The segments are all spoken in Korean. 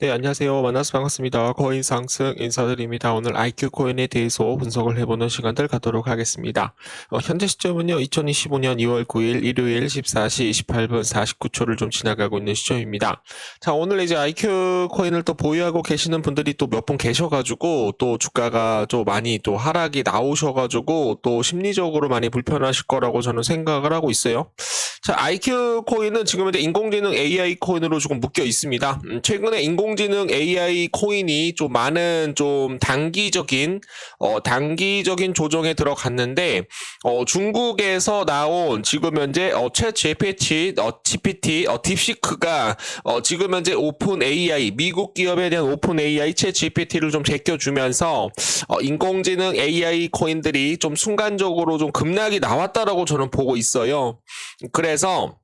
네, 안녕하세요. 만나서 반갑습니다. 코인 상승 인사드립니다. 오늘 IQ 코인에 대해서 분석을 해보는 시간들 갖도록 하겠습니다. 어, 현재 시점은요, 2025년 2월 9일 일요일 14시 28분 49초를 좀 지나가고 있는 시점입니다. 자, 오늘 이제 IQ 코인을 또 보유하고 계시는 분들이 또 몇 분 계셔가지고 또 주가가 좀 많이 또 하락이 나오셔가지고 또 심리적으로 많이 불편하실 거라고 저는 생각을 하고 있어요. 자, IQ 코인은 지금 현재 인공지능 AI 코인으로 조금 묶여 있습니다. 음, 최근에 인공 지능 AI 코인이 좀 많은 좀 단기적인 어 단기적인 조정에 들어갔는데 어 중국에서 나온 지금 현재 어챗 GPT 어 GPT 어 딥시크가 어 지금 현재 오픈 AI 미국 기업에 대한 오픈 AI 챗 GPT를 좀 제껴주면서 어 인공지능 AI 코인들이 좀 순간적으로 좀 급락이 나왔다라고 저는 보고 있어요. 그래서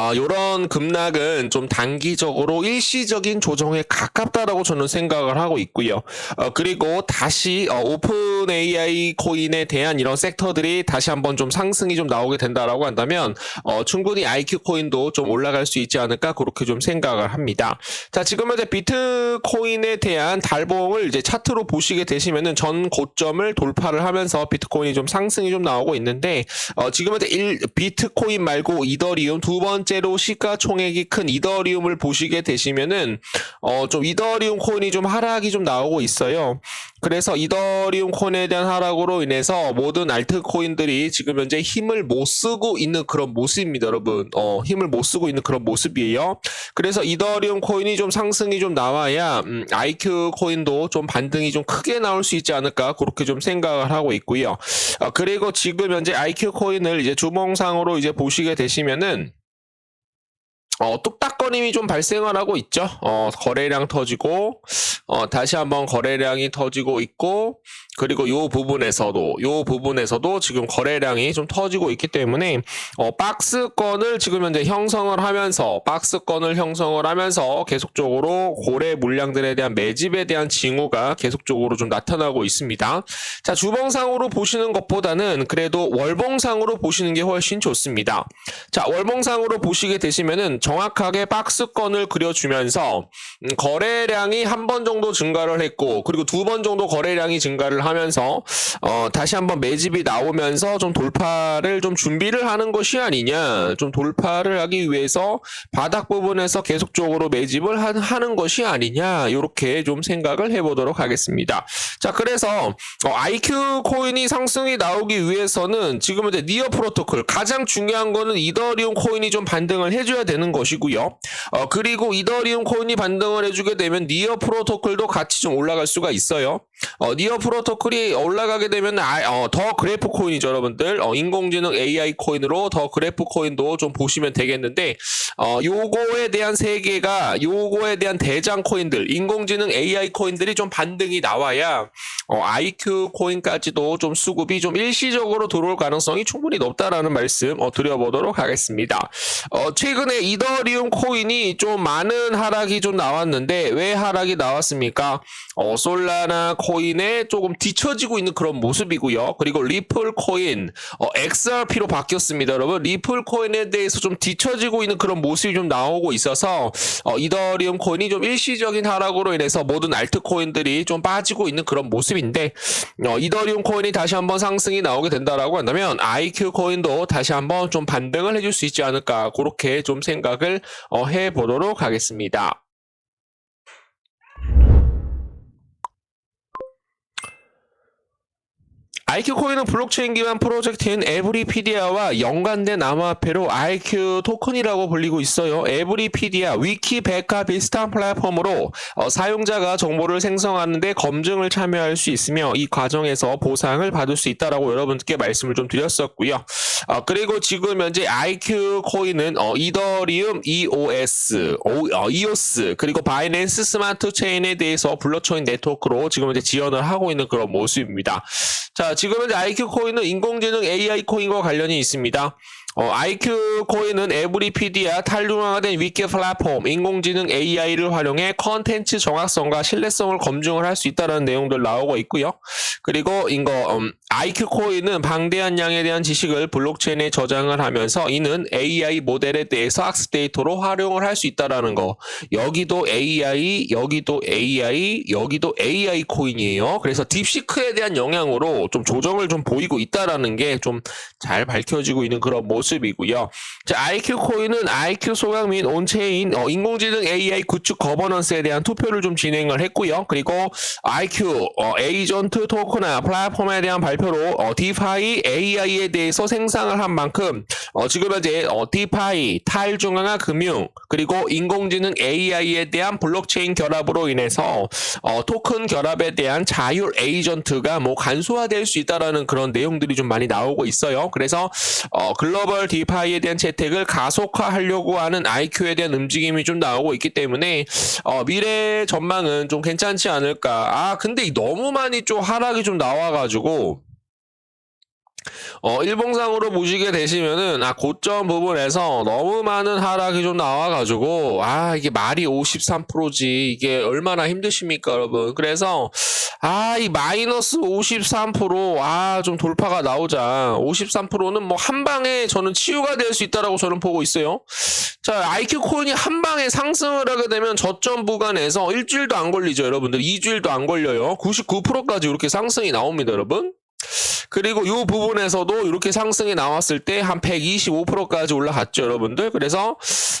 아, 요런 급락은 좀 단기적으로 일시적인 조정에 가깝다라고 저는 생각을 하고 있고요. 어, 그리고 다시 어, 오픈 AI 코인에 대한 이런 섹터들이 다시 한번 좀 상승이 좀 나오게 된다라고 한다면 어, 충분히 IQ 코인도 좀 올라갈 수 있지 않을까 그렇게 좀 생각을 합니다. 자, 지금 현재 비트코인에 대한 달봉을 이제 차트로 보시게 되시면은 전 고점을 돌파를 하면서 비트코인이 좀 상승이 좀 나오고 있는데 어, 지금 현재 1 비트코인 말고 이더리움 두 번째 로 시가총액이 큰 이더리움을 보시게 되시면은 어, 좀 이더리움 코인이 좀 하락이 좀 나오고 있어요. 그래서 이더리움 코인에 대한 하락으로 인해서 모든 알트 코인들이 지금 현재 힘을 못 쓰고 있는 그런 모습입니다, 여러분. 어, 힘을 못 쓰고 있는 그런 모습이에요. 그래서 이더리움 코인이 좀 상승이 좀 나와야 음, IQ 코인도 좀 반등이 좀 크게 나올 수 있지 않을까 그렇게 좀 생각을 하고 있고요. 어, 그리고 지금 현재 IQ 코인을 이제 주봉상으로 이제 보시게 되시면은 어, 뚝딱거림이 좀 발생을 하고 있죠. 어, 거래량 터지고, 어, 다시 한번 거래량이 터지고 있고, 그리고 요 부분에서도, 요 부분에서도 지금 거래량이 좀 터지고 있기 때문에, 어, 박스권을 지금 현재 형성을 하면서, 박스권을 형성을 하면서 계속적으로 고래 물량들에 대한 매집에 대한 징후가 계속적으로 좀 나타나고 있습니다. 자, 주봉상으로 보시는 것보다는 그래도 월봉상으로 보시는 게 훨씬 좋습니다. 자, 월봉상으로 보시게 되시면은 정확하게 박스권을 그려주면서 음, 거래량이 한 번 정도 증가를 했고 그리고 두 번 정도 거래량이 증가를 하면서 어, 다시 한번 매집이 나오면서 좀 돌파를 좀 준비를 하는 것이 아니냐 좀 돌파를 하기 위해서 바닥 부분에서 계속적으로 매집을 하, 하는 것이 아니냐 이렇게 좀 생각을 해보도록 하겠습니다. 자 그래서 어, IQ 코인이 상승이 나오기 위해서는 지금 이제 니어 프로토콜 가장 중요한 거는 이더리움 코인이 좀 반등을 해줘야 되는 것이고요. 어, 그리고 이더리움 코인이 반등을 해주게 되면 니어 프로토콜도 같이 좀 올라갈 수가 있어요. 어, 니어 프로토콜이 올라가게 되면 아, 어, 더 그래프 코인이죠, 여러분들. 어, 인공지능 AI 코인으로 더 그래프 코인도 좀 보시면 되겠는데, 어, 요거에 대한 세계가 요거에 대한 대장 코인들, 인공지능 AI 코인들이 좀 반등이 나와야 어, IQ 코인까지도 좀 수급이 좀 일시적으로 들어올 가능성이 충분히 높다라는 말씀 어, 드려보도록 하겠습니다. 어, 최근에 이더리움 코인이 좀 많은 하락이 좀 나왔는데 왜 하락이 나왔습니까? 어, 솔라나 코인에 조금 뒤처지고 있는 그런 모습이고요. 그리고 리플 코인, 어, XRP로 바뀌었습니다, 여러분. 리플 코인에 대해서 좀 뒤처지고 있는 그런 모습이 좀 나오고 있어서 어, 이더리움 코인이 좀 일시적인 하락으로 인해서 모든 알트 코인들이 좀 빠지고 있는 그런 모습 인데 어, 이더리움 코인이 다시 한번 상승이 나오게 된다라고 한다면 IQ 코인도 다시 한번 좀 반등을 해줄 수 있지 않을까 그렇게 좀 생각을 어, 해보도록 하겠습니다. IQ 코인은 블록체인 기반 프로젝트인 에브리피디아와 연관된 암호화폐로 IQ 토큰이라고 불리고 있어요. 에브리피디아, 위키백과 비슷한 플랫폼으로 어, 사용자가 정보를 생성하는데 검증을 참여할 수 있으며 이 과정에서 보상을 받을 수 있다라고 여러분께 말씀을 좀 드렸었고요. 어, 그리고 지금 현재 IQ 코인은 어, 이더리움, EOS, 오, 어, EOS 그리고 바이낸스 스마트 체인에 대해서 블록체인 네트워크로 지금 현재 지원을 하고 있는 그런 모습입니다. 자, 지금 현재 IQ 코인은 인공지능 AI 코인과 관련이 있습니다. 어, IQ 코인은 에브리피디아 탈중앙화된 위키 플랫폼, 인공지능 AI를 활용해 컨텐츠 정확성과 신뢰성을 검증을 할 수 있다는 내용들 나오고 있고요. 그리고 이거 음, IQ 코인은 방대한 양에 대한 지식을 블록체인에 저장을 하면서 이는 AI 모델에 대해서 학습 데이터로 활용을 할 수 있다라는 거. 여기도 AI, 여기도 AI, 여기도 AI 코인이에요. 그래서 딥시크에 대한 영향으로 좀 조정을 좀 보이고 있다라는 게 좀 잘 밝혀지고 있는 그런 모습이고요. 자, IQ 코인은 IQ 소강 및 온체인 어, 인공지능 AI 구축 거버넌스에 대한 투표를 좀 진행을 했고요. 그리고 IQ 어, 에이전트 토크나 플랫폼에 대한 발표로 어, 디파이 AI에 대해서 생산을 한 만큼 어, 지금 현재 어, 디파이 탈중앙화 금융 그리고 인공지능 AI에 대한 블록체인 결합으로 인해서 어, 토큰 결합에 대한 자율 에이전트가 뭐 간소화될 수 있다라는 그런 내용들이 좀 많이 나오고 있어요. 그래서 어, 글로벌 디파이에 대한 채택을 가속화하려고 하는 IQ에 대한 움직임이 좀 나오고 있기 때문에 어, 미래 전망은 좀 괜찮지 않을까. 아 근데 너무 많이 좀 하락이 좀 나와가지고 어, 일봉상으로 보시게 되시면은, 아, 고점 부분에서 너무 많은 하락이 좀 나와가지고, 아, 이게 말이 53%지. 이게 얼마나 힘드십니까, 여러분. 그래서, 아, 이 마이너스 53%, 아, 좀 돌파가 나오자. 53%는 뭐 한 방에 저는 치유가 될 수 있다라고 저는 보고 있어요. 자, IQ 코인이 한 방에 상승을 하게 되면 저점 구간에서 일주일도 안 걸리죠, 여러분들. 2주일도 안 걸려요. 99%까지 이렇게 상승이 나옵니다, 여러분. 그리고 이 부분에서도 이렇게 상승이 나왔을 때 한 125%까지 올라갔죠, 여러분들. 그래서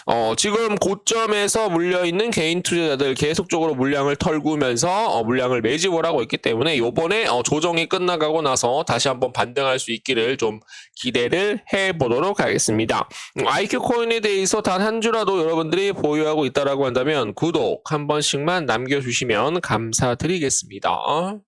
어, 지금 고점에서 물려 있는 개인 투자자들 계속적으로 물량을 털구면서 어, 물량을 매집을 하고 있기 때문에 요번에 어, 조정이 끝나가고 나서 다시 한번 반등할 수 있기를 좀 기대를 해 보도록 하겠습니다. 음, IQ 코인에 대해서 단 한 주라도 여러분들이 보유하고 있다라고 한다면 구독 한 번씩만 남겨주시면 감사드리겠습니다.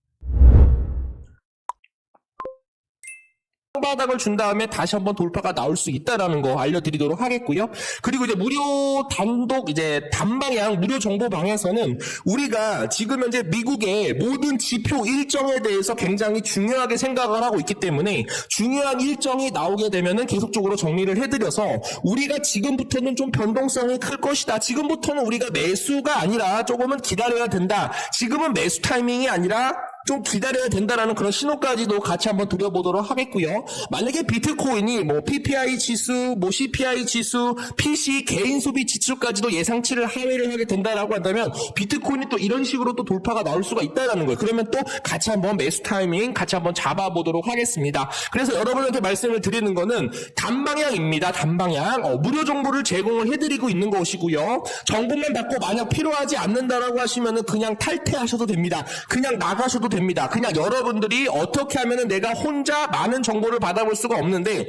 바닥을 준 다음에 다시 한번 돌파가 나올 수 있다라는 거 알려드리도록 하겠고요. 그리고 이제 무료 단독 이제 단방향 무료 정보 방에서는 우리가 지금 현재 미국의 모든 지표 일정에 대해서 굉장히 중요하게 생각을 하고 있기 때문에 중요한 일정이 나오게 되면은 계속적으로 정리를 해드려서 우리가 지금부터는 좀 변동성이 클 것이다. 지금부터는 우리가 매수가 아니라 조금은 기다려야 된다. 지금은 매수 타이밍이 아니라 좀 기다려야 된다라는 그런 신호까지도 같이 한번 드려보도록 하겠고요. 만약에 비트코인이 뭐 PPI 지수, 뭐 CPI 지수, PC 개인 소비 지수까지도 예상치를 하회를 하게 된다라고 한다면 비트코인이 또 이런 식으로 또 돌파가 나올 수가 있다라는 거예요. 그러면 또 같이 한번 매수 타이밍 같이 한번 잡아보도록 하겠습니다. 그래서 여러분한테 말씀을 드리는 거는 단방향입니다. 단방향. 어, 무료 정보를 제공을 해드리고 있는 것이고요. 정보만 받고 만약 필요하지 않는다라고 하시면은 그냥 탈퇴하셔도 됩니다. 그냥 나가셔도 됩니다. 그냥 여러분들이 어떻게 하면은 내가 혼자 많은 정보를 받아볼 수가 없는데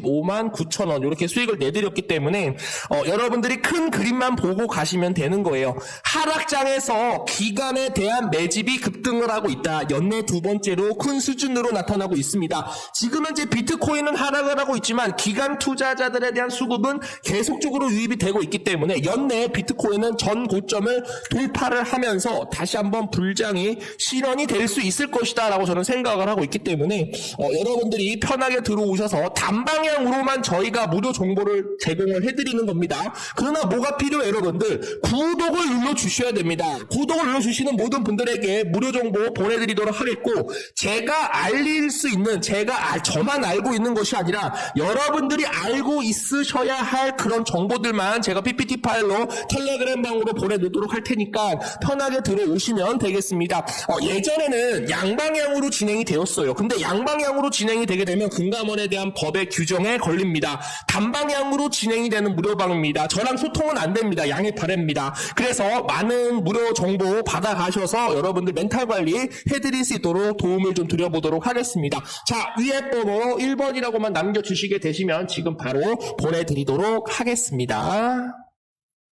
25만 9천 원 이렇게 수익을 내드렸기 때문에 어, 여러분들이 큰 그림만 보고 가시면 되는 거예요. 하락장에서 기간에 대한 매집이 급등을 하고 있다. 연내 두 번째로 큰 수준으로 나타나고 있습니다. 지금 현재 비트코인은 하락을 하고 있지만 기간 투자자들에 대한 수급은 계속적으로 유입이 되고 있기 때문에 연내 비트코인은 전 고점을 돌파를 하면서 다시 한번 불장이 실현이 될 수 있을 것이다라고 저는 생각을 하고 있기 때문에 어, 여러분들이 편하게 들어오셔서 단방 향으로만 저희가 무료 정보를 제공을 해드리는 겁니다. 그러나 뭐가 필요해요, 여러분들? 구독을 눌러 주셔야 됩니다. 구독을 눌러 주시는 모든 분들에게 무료 정보 보내드리도록 하겠고 제가 알릴 수 있는 제가 알- 저만 알고 있는 것이 아니라 여러분들이 알고 있으셔야 할 그런 정보들만 제가 PPT 파일로 텔레그램 방으로 보내드리도록 할 테니까 편하게 들어오시면 되겠습니다. 어, 예전에는 양방향으로 진행이 되었어요. 근데 양방향으로 진행이 되게 되면 금감원에 대한 법의 규정 에 걸립니다. 단방향으로 진행이 되는 무료방입니다. 저랑 소통은 안 됩니다. 양해 바랍니다. 그래서 많은 무료 정보 받아가셔서 여러분들 멘탈 관리 해드릴 수 있도록 도움을 좀 드려보도록 하겠습니다. 자, 위에 번호 1번이라고만 남겨주시게 되시면 지금 바로 보내드리도록 하겠습니다.